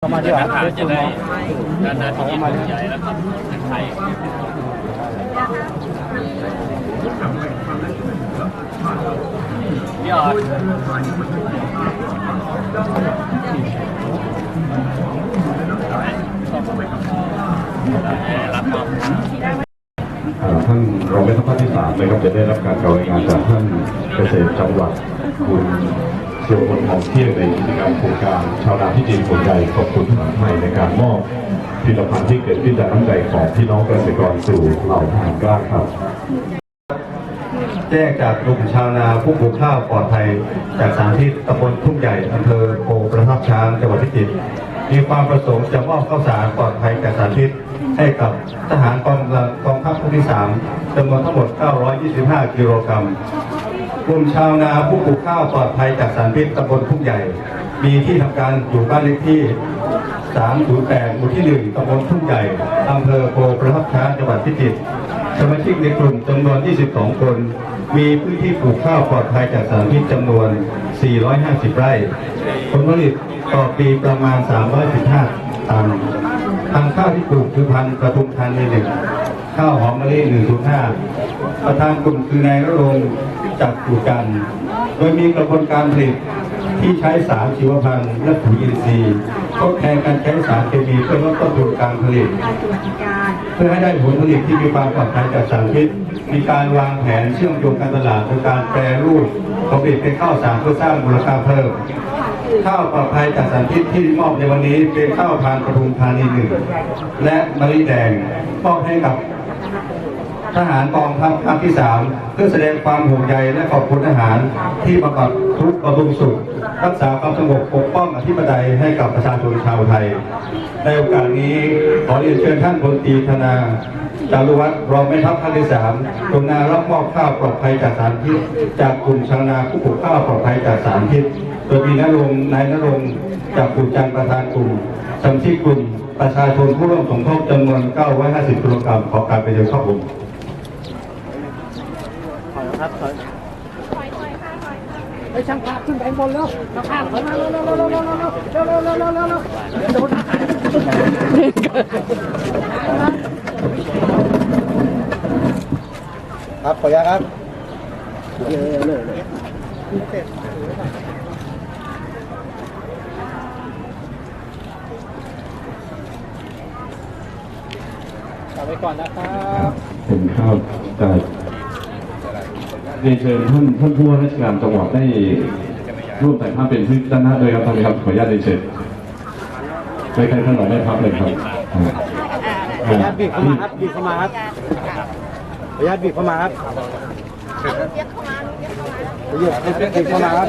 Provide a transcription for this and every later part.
เข้ามาดีกว่านักข่าวได้จะสูได้เนาะด้านหน้าที่ยิ่งใหญ่แล้วก็ไทยพี่ออดรับมอบเอ่อท่านรองแม่ทัพภาคที่สามนะครับจะได้รับการกรายงานจากท่านเกษตรจังหวัดคุณเชียวคนทองเที่ยงในกิจกรรมโครงการชาวนาที่ดินหัวใจขอบคุณทหารไทยในการมอบผลิตภัณฑ์ที่เกิดขึ้นจากน้ำใจของพี่น้องเกษตรกรสู่เหล่าทหารกล้าครับ แจ้งจากกลุ่มชาวนาผู้ปลูกข้าวปลอดภัย จากสานที่ตำบลทุ่งใหญ่อำเภอโพประทับช้างจังหวัดพิจิตรมีความประสงค์จะมอบข้าวสารปลอดภัยจากสารพิษให้กับทหารกองกำลังกองทัพภาคที่ 3จำนวนทั้งหมด 925 กิโลกรัม กลุ่มชาวนาผู้ปลูกข้าวปลอดภัยจากสารพิษตำบลทุ่งใหญ่ มีที่ทำการอยู่บ้านเลขที่ 308 หมู่ที่ 1 ตำบลทุ่งใหญ่อำเภอโพประทับช้างจังหวัดพิจิตร สมาชิกในกลุ่มจำนวน 22 คน มีพื้นที่ปลูกข้าวปลอดภัยจากสารพิษจำนวน 450 ไร่ ผลผลิตต่อปีประมาณ 315 ตันพันธุ์ข้าวที่ปลูกคือพันธุ์ประทุมธานีหนึ่งข้าวหอมมะลิ105ประธานกลุ่มคือนายระรงค์ จากกุกัน โดยมีกระบวนการผลิตที่ใช้สารชีวพันธุ์และปุ๋ยอินทรีย์ทดแทนการใช้สารเคมีเพื่อลดต้นทุนการผลิต เพื่อให้ได้ผลผลิตที่มีความปลอดภัยจากสารพิษ มีการวางแผนเชื่อมโยงการตลาดโดยการแปรรูปผลิตเป็นข้าวสารเพื่อสร้างมูลค่าเพิ่มข้าวปลอดภัยจากสารพิษที่มอบในวันนี้เป็นข้าวพันธุ์ปทุมธานีหนึ่งและมะลิแดงมอบให้กับ ทหารกองทัพภาคที่ 3 เพื่อแสดงความห่วงใยและขอบคุณทหารที่ประกอบทุกข์บำรุงสุข รักษาความสงบปกป้องอธิปไตยให้กับประชาชนชาวไทย ในโอกาสนี้ขอเรียนเชิญท่านพลตรีธนาจารุวัฒน์รองแม่ทัพภาคที่3กรุณารับมอบข้าวปลอดภัยจากสารพิษ จากกลุ่มชาวนาผู้ปลูกข้าวปลอดภัยจากสารพิษ โดยมีนรงค์นายนรงค์จากกลุ่มจันทร์ประธานกลุ่มสมาชิกกลุ่มประชาชนผู้ร่วมสมทบจำนวน 950กิโลกรัมขอการเป็นเดียวครับผมถอย ครับถอยไอ้ช่างภาพขึ้นไปข้างบนแล้วช่างภาพถอยมาเร็วเร็วเร็วเร็วเร็วเร็วเร็วเร็วเร็วเร็วเร็วโดนทหารครับขออนุญาตครับเลยเลยเลยเอาไว้ก่อนนะครับผมครับแต่ เรียนเชิญท่านท่านผู้ว่าราชการจังหวัดได้ร่วมแต่งภาพเป็นที่ด้านหน้าด้วยครับท่านครับขออนุญาตเรียนเชิญใกล้ๆท่านรองแม่ทัพเลยครับอ่าขออนุญาตบีบเข้ามาครับบีบเข้ามาครับขออนุญาตบีบเข้ามาครับเรียกเข้ามาบีบเข้ามาครับ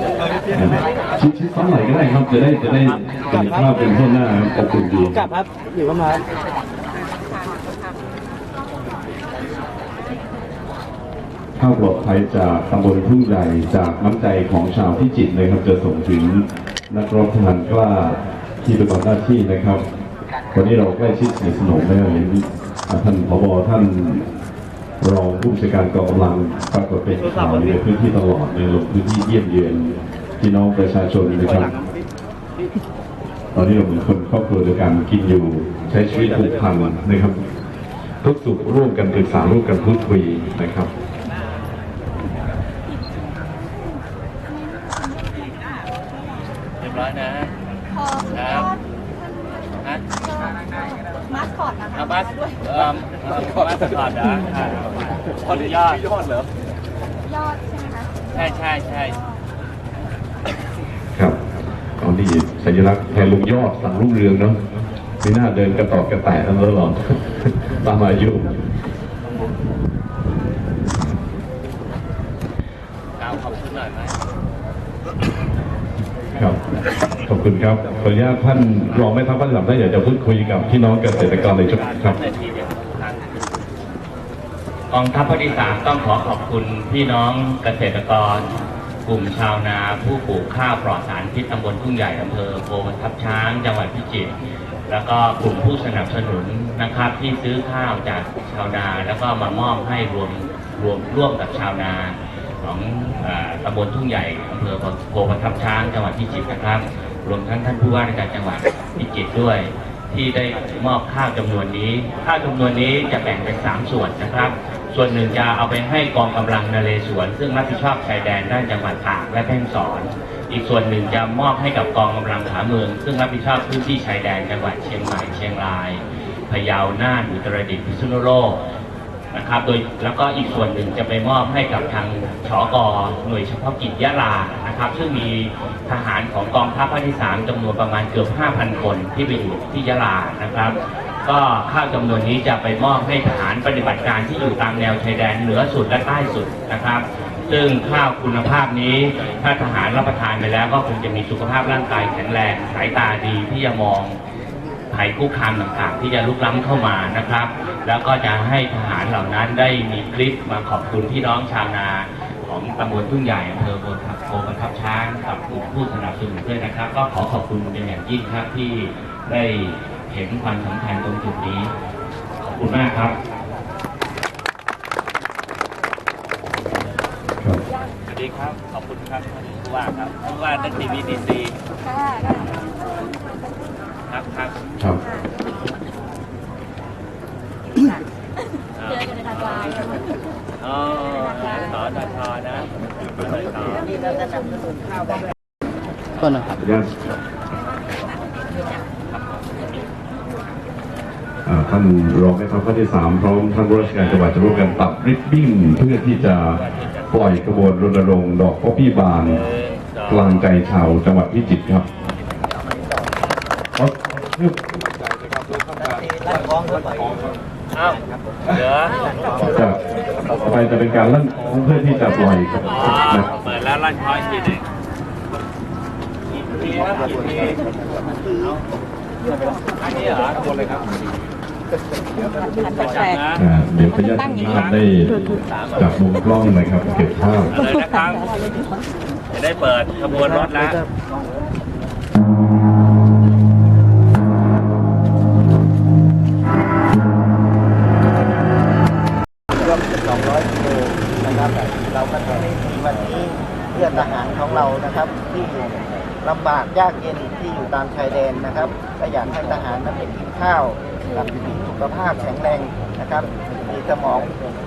ชิดชิดซ้อนไหนก็ได้ครับจะได้จะได้เป็นภาพเป็นต้นหน้าครับขอบคุณดีกลับครับบีบเข้ามาครับ ข้าวปลอดภัยจากตำบลทุ่งใหญ่จากน้ำใจของชาวพิจิตรเลยครับจะส่งถึงนักรบทหารกล้าที่ปฏิบัติหน้าที่นะครับวันนี้เราใกล้ชิดสนิทสนมนะครับเห็นท่านผบท่านรองผู้บัญชาการกองกำลังปรากฏเป็นข่าวในพื้นที่ตลอดในลงพื้นที่เยี่ยมเยือนพี่น้องประชาชนนะครับตอนนี้เราเหมือนคนครอบครัวเดียวกันกินอยู่ใช้ชีวิตผูกพันนะครับ ทุกสุขร่วมกันปรึกษาร่วมกันพูดคุยนะครับ เรียบร้อยนะ ขอ ครับ ฮะ มาสคอตนะคะอาบัสเอ่อมาสคอตนะอ่าขออนุญาตยอดเหรอ ยอดใช่ไหมคะใช่ใช่ใช่ ครับตอนนี้สัญลักษณ์แทนลุงยอดสั่งรุ่งเรืองเนาะไม่น่าเดินกระตอกกระแตะทั้งนั้นหรอกตามอายุ คุณครับ ขออนุญาตท่านรองแม่ทัพภาคสามท่านอยากจะพูดคุยกับพี่น้องเกษตรกรในชุดครับในที่เดียวกันกองทัพภาคที่สามต้องขอขอบคุณพี่น้องเกษตรกร กลุ่มชาวนาผู้ปลูกข้าวปลอดสารพิษตำบลทุ่งใหญ่อำเภอโพบรรทับช้าง จังหวัดพิจิตรแล้วก็กลุ่มผู้สนับสนุนนะครับที่ซื้อข้าวจากชาวนาแล้วก็มามอบให้รวมรวมร่วมกับชาวนาของอตำบลทุ่งใหญ่อำเภอโพบรรทับช้าง จังหวัดพิจิตรนะครับ รวมทั้งท่านผู้ว่าราชการจังหวัดพิจิตรด้วย ที่ได้มอบข้าวจำนวนนี้ ข้าวจำนวนนี้จะแบ่งเป็นสามส่วนนะครับ ส่วนหนึ่งจะเอาไปให้กองกำลังนเรศวรซึ่งรับผิดชอบชายแดนด้านจังหวัดตากและแพร่งสอน อีกส่วนหนึ่งจะมอบให้กับกองกำลังขาเมือง ซึ่งรับผิดชอบพื้นที่ชายแดนจังหวัดเชียงใหม่เชียงรายพะเยาน่านอุตรดิตถ์พิษณุโลกนะครับ โดยแล้วก็อีกส่วนหนึ่งจะไปมอบให้กับทางชอกหน่วยเฉพาะกิจยะลา นะครับ ซึ่งมีทหารของกองทัพภาคที่สามจำนวนประมาณเกือบ 5,000 คนที่ไปอยู่ที่ยะลานะครับ ก็ข้าวจำนวนนี้จะไปมอบให้ทหารปฏิบัติการที่อยู่ตามแนวชายแดนเหนือสุดและใต้สุดนะครับ ซึ่งข้าวคุณภาพนี้ ถ้าทหารรับประทานไปแล้ว ก็คงจะมีสุขภาพร่างกายแข็งแรงสายตาดีที่จะมองภัยคุกคามต่างๆ ที่จะลุกล้ำเข้ามานะครับ แล้วก็จะให้ทหารเหล่านั้นได้มีคลิปมาขอบคุณพี่น้องชาวนา ของตำบลทุ่งใหญ่อำเภอโพธิ์โพประทับช้างกับกลุ่มผู้สนับสนุนด้วยนะครับ ก็ขอขอบคุณเป็นอย่างยิ่งครับที่ได้เห็นความสำคัญตรงจุดนี้ขอบคุณมากครับครับสวัสดีครับขอบคุณครับท่านผู้ว่าครับผู้ว่านักทีวีดีซีค่ะได้ครับครับครับเจอกันในทางไลน์อ๋อ สอทชนะสอทนี่เราจะนนอข่าวแบอ่าท่านรองแม่ทัพภาคที่สามพร้อมท่านผู้ราชการจังหวัดจะร่วมกันตัดริบบิ้นเพื่อที่จะปล่อยกระบวนรณรงค์ดอกป๊อปปี้บานกลางใจชาวจังหวัดพิจิตรครับเพราะ อ้าวเหลือจะไปจะเป็นการลั่นเพื่อที่จะปล่อยกระอ๋อนะเปิดแล้วลั่นคอยทีหนึงกี่ทีครับกี่ทีอันนี้เหรอคนเลยครับแปลกนะอ่าเดี๋ยวพยาธิภาพได้จับมุมกล้องน่อยครับเก็บภาพ เอาเลยนะครับจะได้เปิดขบวนรถแล้ว ลำบากยากเย็นที่อยู่ตามชายแดนนะครับก็อยากให้ทหารนั้นไปกินข้าวกับมีสุขภาพแข็งแรงนะครับ มีสมอง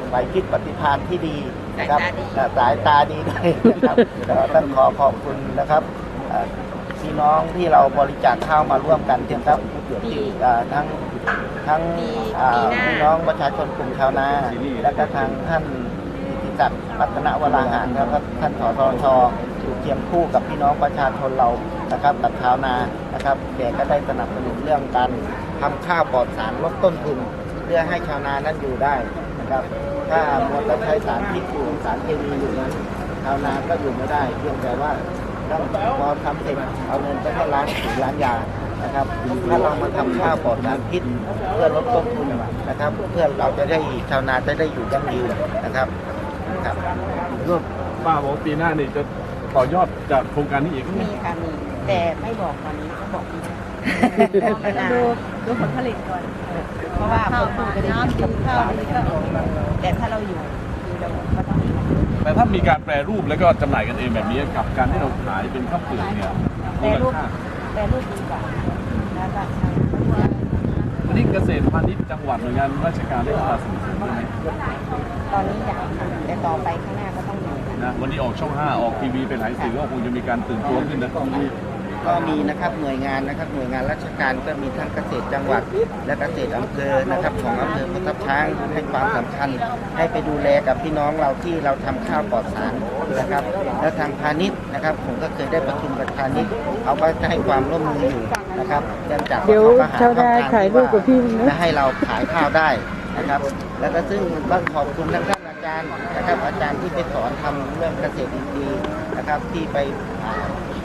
ไหวพริบปฏิภาณที่ดีนะครับและสายตาดีด้วยนะครับก็ต้องขอขอบคุณนะครับเอ่อพี่น้องที่เราบริจาคข้าวมาร่วมกันนะครับที่เอ่อทั้งทั้งอ่าพี่น้องประชาชนกลุ่มชาวนา และก็ทางท่านอิทธิศักดิ์รัตนวราหารแล้วก็ท่านสทช อยู่เคียงคู่กับพี่น้องประชาชนเรานะครับกับชาวนานะครับแกก็ได้สนับสนุนเรื่องการทำข้าวปลอดสารลดต้นทุน เพื่อให้ชาวนานั้นอยู่ได้นะครับถ้ามัวแต่ใช้สารพิษอยู่สารเคมีอยู่นั้นชาวนาก็อยู่ไม่ได้เพียงแต่ว่าต้องพอทำเสร็จเอาเงินไปให้ร้านถือร้านยานะครับถ้าเรามาทำข้าวปลอดสารพิษเพื่อลดต้นทุนนะครับ เพื่อเราจะได้ชาวนาจะได้อยู่ยั่งยืนนะครับครับก็ป้าบอกปีหน้านี่จะ ต่อยอดจากโครงการนี้อีกมีค่ะมี แต่ไม่บอกตอนนี้เขาบอกปีหน้าดูดูผลผลิตก่อน เพราะว่าผลผลิตจะได้กินกับข้าวเลยก็แต่ถ้าเราอยู่อยู่เราก็ต้องมีแต่ถ้ามีการแปรรูปแล้วก็จำหน่ายกันเองแบบนี้กับการที่เราขายเป็นข้าวเปลือกเนี่ยแปรรูปแปรรูปดีกว่าแล้วก็ใช้วันนี้เกษตรพาณิชย์จังหวัดหน่วยงานราชการได้เข้ามาสนับสนุนไหมตอนนี้อยากค่ะแต่ต่อไปข้างหน้าก็ต้องมี นะวันนี้ออกช่อง 5 ออกทีวีเป็นหลายสื่อก็คงจะมีการตื่นตัวขึ้นนะตรงนี้ก็มีนะครับหน่วยงานนะครับหน่วยงานราชการก็มีทั้งเกษตรจังหวัด และเกษตรอำเภอนะครับของอำเภอพุทธช้างให้ความสำคัญ ให้ไปดูแลกับพี่น้องเราที่เราทำข้าวปลอดสารนะครับ แล้วทางพาณิชย์นะครับผมก็เคยได้ประชุมกับพาณิชย์เขาก็ให้ความร่วมมืออยู่นะครับเนื่องจากเดี๋ยวขก็หชาวนาช่องทงขายรูปกับพี่นะจะให้เราขายข้าวได้นะครับ แล้วก็ซึ่งต้องขอบคุณทั้งท่านอาจารย์นะครับ อาจารย์ที่ไปสอนทำเรื่องเกษตรอินทรีย์นะครับ ที่ไปอ่า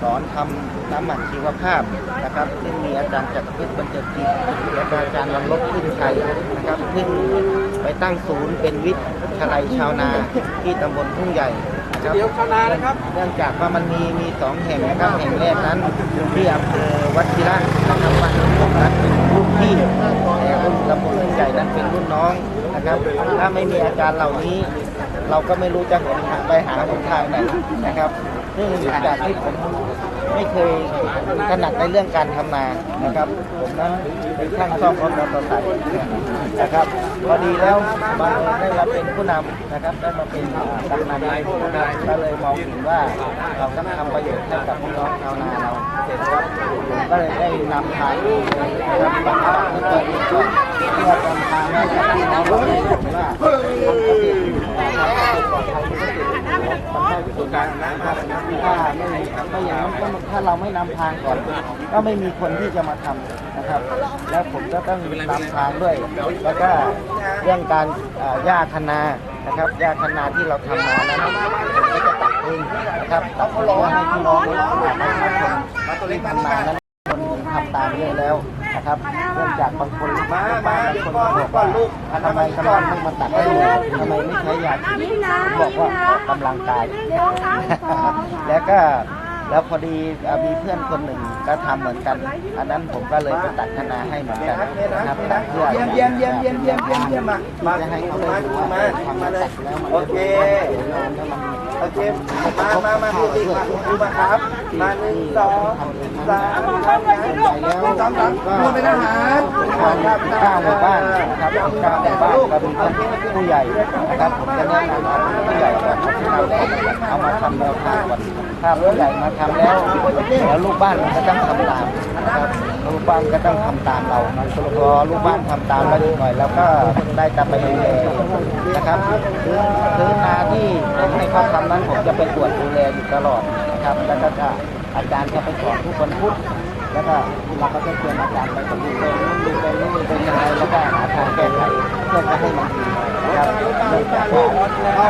สอนทำน้ำหมักชีวภาพนะครับ ซึ่งมีอาจารย์จักรพฤกษ์บรรเจิดจิตและก็อาจารย์ลำลบขึ้นชัยนะครับ ซึ่งไปตั้งศูนย์เป็นวิทยาลัยชาวนาที่ตำบลทุ่งใหญ่นะครับเดี๋ยวชาวนานะครับเนื่องจากว่ามันมีมีสองแห่งนะครับแห่งแรกนั้นที่อำเภอวัชิระนะครับบ้านหนองกบนั้นเป็นรุ่นพี่แต่รุ่นตำบลทุ่งใหญ่นั้นเป็นรุ่นน้อง นะครับ ถ้าไม่มีอาจารย์เหล่านี้ เราก็ไม่รู้จะหนทางไปหาหนทางไหนนะครับซึ่งจากที่ผมไม่เคยถนัดในเรื่องการทำนานะครับ นั้นเป็นช่างซ่อมรถมอเตอร์ไซค์นะครับพอดีแล้วมาได้มาเป็นผู้นำนะครับได้มาเป็นกำนันนะครับก็เลยมองเห็นว่าเราต้องทำประโยชน์ให้กับพี่น้องชาวนาเราเสร็จครับผมก็เลยได้นำทางนะครับบางครั้งที่เกิดก็เพื่อนำทางให้กับพี่น้องเราได้เห็นว่าทำเกษตรปลอดภัยเกษตรปลอดภัยสุดการนะครับถ้าไม่ไม่อย่างนั้นก็ถ้าเราไม่นำทางก่อน ก็ไม่มีคนที่จะมาทำ ครับ แล้วผมก็ต้องนำทางด้วย แล้วก็เรื่องการอ่าหญ้าคนานะครับหญ้าคนาที่เราทำมานั้นผมก็จะตัดเองนะครับตัดเอให้พี่น้องประชาชนที่ทำนานั้นคนทำตามเยอะแล้วนะครับเนื่องจากบางคนบ้าบางคนบอกว่าทำไมกำลังไม่มาตัดให้เลยทำไมไม่ใช้ยาฉีดบอกว่าออกกำลังกาย แล้วก็ แล้วพอดีอะมีเพื่อนคนหนึ่งก็ทำเหมือนกัน อันนั้นผมก็เลยไปตัดคณะให้เหมือนกันนะครับตัดเพื่อเยี่ยมเยี่ยมเยี่ยมเยี่ยมเยี่ยมเยี่ยมเยี่ยมมาที่จะให้เขาได้รู้ว่าทำมาตัดแล้วมันโอเค โอเคมา มา มาดูดิมาดูมาครับ มาหนึ่งสองสามสามแล้วสามสามพูดเป็นอาหารการเก้าหมู่บ้านนะครับเก้าหมู่บ้านก็มีท่านผู้ใหญ่นะครับผมจะแนะนำเอาผู้ใหญ่ก่อนนะเอามาทำแนวทางก่อนถ้าผู้ใหญ่มาทำแล้วแล้วลูกบ้านมันก็ต้องทำตามนะครับ ลูกบ้านก็ต้องทำตามเราพอลูกบ้านทำตามแล้วอีหน่อยแล้วก็ได้ตามไปดูแลนะครับคือคือนาที่ผมให้เขาทำนั้นผมจะไปตรวจดูแลอยู่ตลอดนะครับ แล้วก็จะอาจารย์จะไปสอนทุกวันพุธแล้วก็เราก็จะเชิญอาจารย์ไปดูเป็นนู่นดูเป็นนี่เป็นยังไงแล้วก็หาทางแก้ไขเพื่อจะให้มันดีนะครับเนื่องจากว่า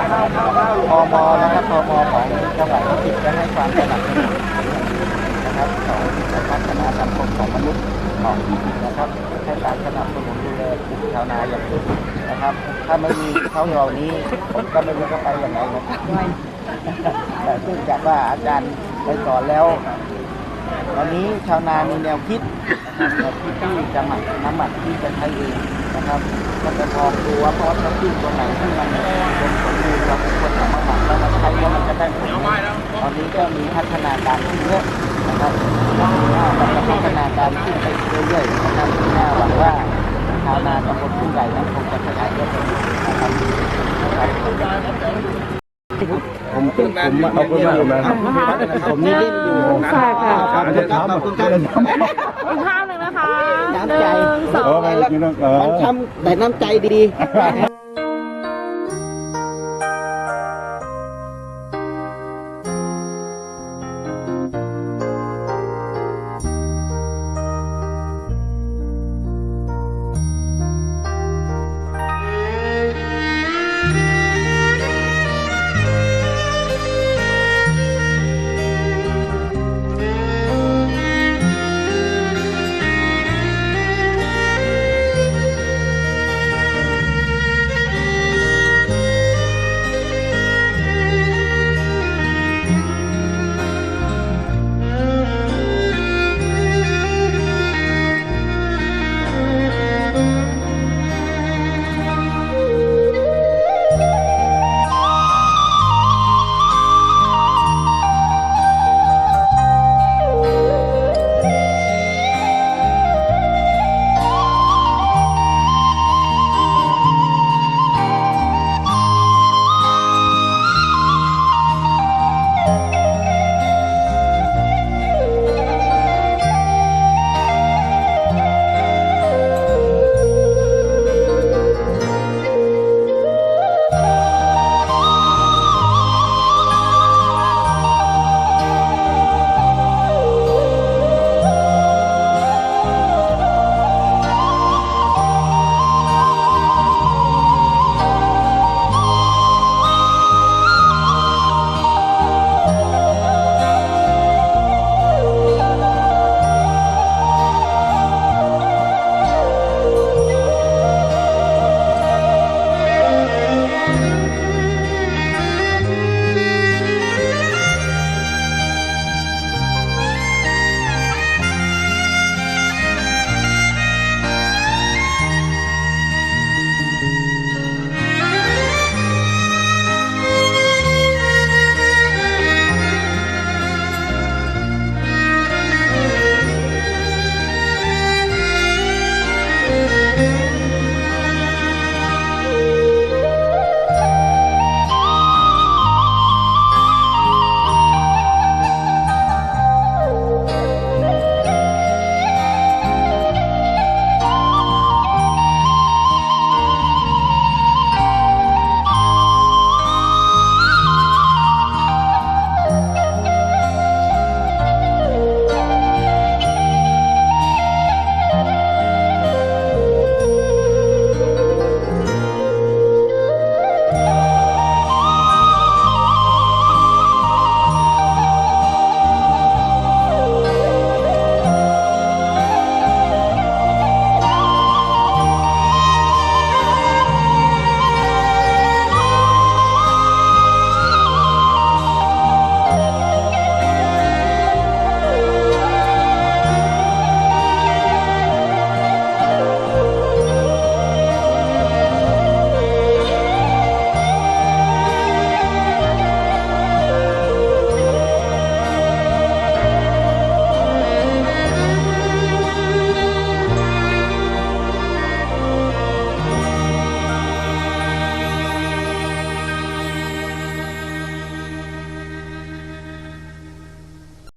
พมนะครับพมของจังหวัดพิจิตรจะให้ความสนับสนุนนะครับ พัฒนาสังคมของมนุษย์ของพิจิตรนะครับให้การสนับสนุนดูแลกลุ่มชาวนาอย่างสุดนะครับ ถ้าไม่มีเขาเหล่านี้ผมก็ไม่รู้จะไปอย่างไรนะครับแต่เนื่องจากว่าอาจารย์ไปสอนแล้ววันนี้ชาวนามีแนวคิดนะครับแนวคิดที่จะหมักน้ำหมักที่จะใช้เองนะครับก็จะมองดูว่าเพราะน้ำจิ้มตัวไหนที่มันเป็นสมบูรณ์เราคนเอามาหมักแล้วมาใช้แล้วมันจะได้ผลตอนนี้ก็มีพัฒนาการขึ้นเยอะ นะครับน่าจะพัฒนาการขึ้นไปเรื่อยๆนะครับน่าหวังว่าชาวนาตำบลทุ่งใหญ่นั้นคงจะขยายเยอะขึ้นนะครับผมผมขอบคุณมากครับผมนี่เล่นอยู่ค่ค่ะขอบคุณครับขอบคุณครับอีกข้างหนึ่งนะคะน้ำใจสองมันทำแต่น้ำใจดี